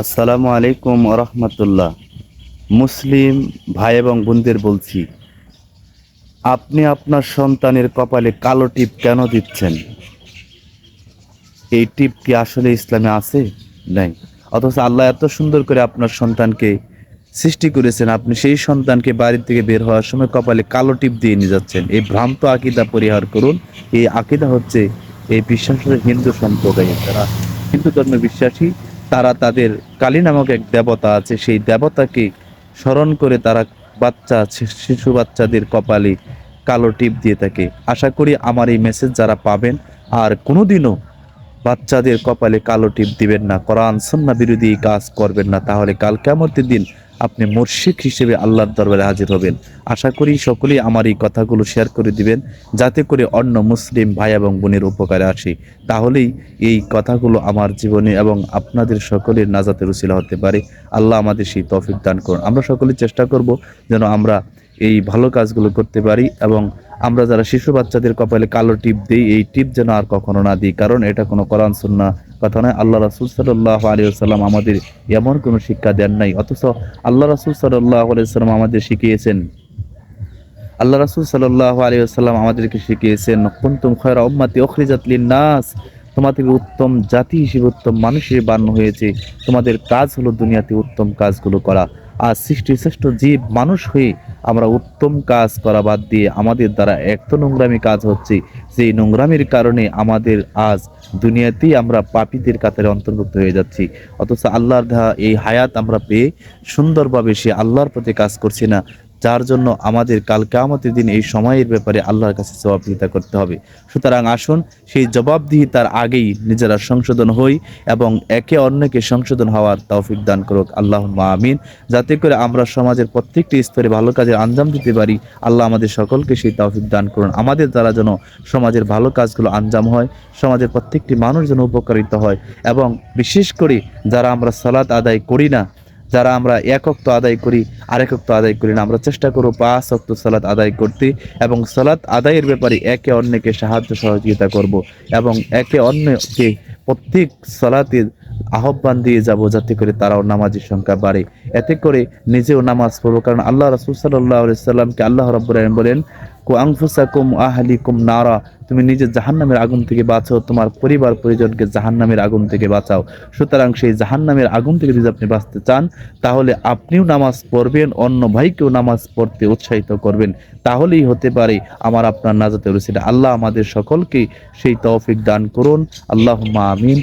আসসালামু আলাইকুম রহমতুল্লাহ। মুসলিম ভাই এবং বোনদের বলছি, আপনি আপনার সন্তানের কপালে কালো টিপ কেন দিচ্ছেন? এই টিপ কি আসলে ইসলামে আছে? নাই। অথচ আল্লাহ এত সুন্দর করে আপনার সন্তানকে সৃষ্টি করেছেন, আপনি সেই সন্তানকে বাড়ির থেকে বের হওয়ার সময় কপালে কালো টিপ দিয়ে নিয়ে যাচ্ছেন। এই ভ্রান্ত আকিদা পরিহার করুন। এই আকিদা হচ্ছে, এই বিশ্বাস হিন্দু সম্প্রদায় যারা হিন্দু ধর্মে বিশ্বাসী তারা তাদের কালী নামক এক দেবতা আছে, সেই দেবতাকে স্মরণ করে তারা বাচ্চা, শিশু বাচ্চাদের কপালে কালো টিপ দিয়ে থাকে। আশা করি আমার এই মেসেজ যারা পাবেন, আর কোনোদিনও বাচ্চাদের কপালে কালো টিপ দিবেন না, কোরআন সন্না বিরোধী কাজ করবেন না। তাহলে কাল কেমতের দিন আপনি মর্শিক হিসেবে আল্লাহর দরবারে হাজির হবেন। আশা করি সকলেই আমার এই কথাগুলো শেয়ার করে দিবেন, যাতে করে অন্য মুসলিম ভাই এবং বোনের উপকারে আসে। তাহলেই এই কথাগুলো আমার জীবনে এবং আপনাদের সকলের নাজাতের উচিলা হতে পারে। আল্লাহ আমাদের সেই তফিক দান করুন। আমরা সকলে চেষ্টা করব যেন আমরা এই ভালো কাজগুলো করতে পারি এবং আমরা যারা শিশু বাচ্চাদের কপালে কালো টিপ দিই, এই টিপ যেন আর কখনো না দিই। কারণ এটা কোনো কোরআন সুন্না কথা নয়। আল্লাহ রাসুল সাল্লাহ আলী সাল্লাম আমাদের এমন কোনো শিক্ষা দেন নাই। অথচ আল্লাহ রাসুল সাল্লাহ আলি সাল্লাম আমাদের শিখিয়েছেন। আল্লাহ রাসুল সাল্লাহ আলী সাল্লাম আমাদেরকে শিখিয়েছেন, কুন্তুম খয়রা উম্মাতি অখরিজাত নাস তোমাদের উত্তম জাতি হিসেবে উত্তম মানুষ হিসেবে বান্য হয়েছে। তোমাদের কাজ হলো দুনিয়াতে উত্তম কাজগুলো করা। আর সৃষ্টি শ্রেষ্ঠ জীব মানুষ হয়ে আমরা উত্তম কাজ করা বাদ দিয়ে আমাদের দ্বারা এক তো নোংরামি কাজ হচ্ছে। সেই নোংরামির কারণে আমাদের আজ দুনিয়াতেই আমরা পাপীদের কাতারে অন্তর্ভুক্ত হয়ে যাচ্ছি। অথচ আল্লাহর দেহা এই হায়াত আমরা পেয়ে সুন্দরভাবে সে আল্লাহর প্রতি কাজ করছি না। যার জন্য আমাদের কাল কেয়ামতের দিন এই সময়ের ব্যাপারে আল্লাহর কাছে জবাবদিহিতা করতে হবে। সুতরাং আসুন, সেই জবাবদিহিতার আগেই নিজেরা সংশোধন হই এবং একে অন্যকে সংশোধন হওয়ার তৌফিক দান করুক। আল্লাহ আমিন। যাতে করে আমরা সমাজের প্রত্যেকটি স্তরে ভালো কাজের আঞ্জাম দিতে পারি, আল্লাহ আমাদের সকলকে সেই তৌফিক দান করুন। আমাদের দ্বারা যেন সমাজের ভালো কাজগুলো আঞ্জাম হয়, সমাজের প্রত্যেকটি মানুষ যেন উপকারিত হয় এবং বিশেষ করে যারা আমরা সালাত আদায় করি না যারা আমরা এক তো আদায় করি, আরেক তো আদায় করি না, আমরা চেষ্টা করব পাঁচ অক্ত সালাত আদায় করতে এবং সালাত আদায়ের ব্যাপারে একে অন্যকে সাহায্য সহযোগিতা করব এবং একে অন্যকে প্রত্যেক সালাতের আহ্বান দিয়ে যাব যাতে করে তারাও নামাজের সংখ্যা বাড়ে। এতে করে নিজেও নামাজ পড়ব। কারণ আল্লাহ রাসুল সাল্লাহ সাল্লামকে আল্লাহ রব্বুর রহিম বলেন, কু আংফুসাকুম আহলিকুম নারা। তুমি নিজে জাহান্নামের আগুন থেকে বাঁচাও, তোমার পরিবার পরিজনকে জাহান্নামের আগুন থেকে বাঁচাও। সুতরাং সেই জাহান্নামের আগুন থেকে যদি আপনি বাঁচতে চান, তাহলে আপনিও নামাজ পড়বেন, অন্য ভাইকেও নামাজ পড়তে উৎসাহিত করবেন। তাহলেই হতে পারে আমার আপনার নাজাতে রসিটা আল্লাহ আমাদের সকলকে সেই তৌফিক দান করুন। আল্লাহ আমিন।